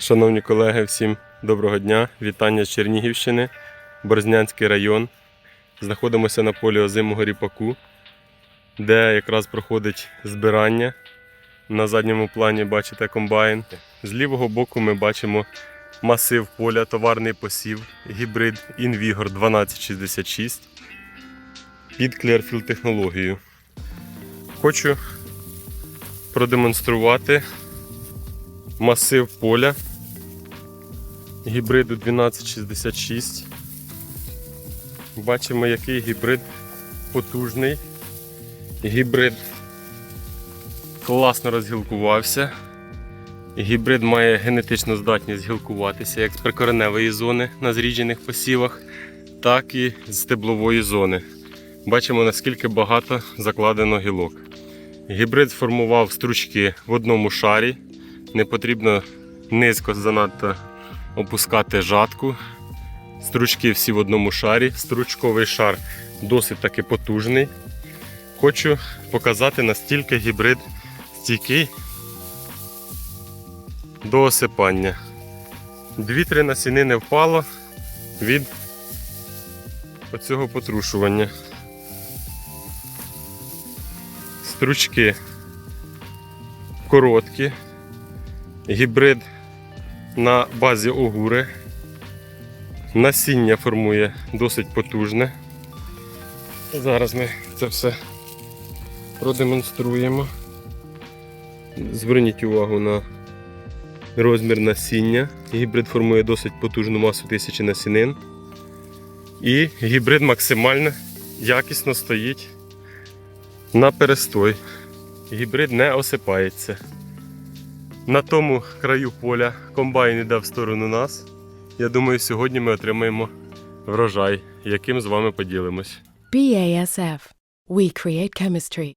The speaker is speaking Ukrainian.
Шановні колеги, всім доброго дня. Вітання з Чернігівщини, Борзнянський район. Знаходимося на полі озимого ріпаку, де якраз проходить збирання. На задньому плані бачите комбайн. З лівого боку ми бачимо масив поля, товарний посів, гібрид Invigor 1266 під Clearfield технологією. Хочу продемонструвати масив поля гібриду 1266. Бачимо, який гібрид потужний. Гібрид класно розгілкувався. Гібрид має генетичну здатність гілкуватися як з прикореневої зони на зріджених посівах, так і з стеблової зони. Бачимо, наскільки багато закладено гілок. Гібрид сформував стручки в одному шарі. Не потрібно низько занадто опускати жатку. Стручки всі в одному шарі. Стручковий шар досить таки потужний. Хочу показати, настільки гібрид стійкий до осипання. Дві-три насіни не впало від оцього потрушування. Стручки короткі. Гібрид на базі огури. Насіння формує досить потужне. Зараз ми це все продемонструємо. Зверніть увагу на розмір насіння. Гібрид формує досить потужну масу тисячі насінин. І гібрид максимально якісно стоїть на перестой. Гібрид не осипається. На тому краю поля комбайн іде в сторону нас. Я думаю, сьогодні ми отримаємо врожай, яким з вами поділимось. BASF. We create chemistry.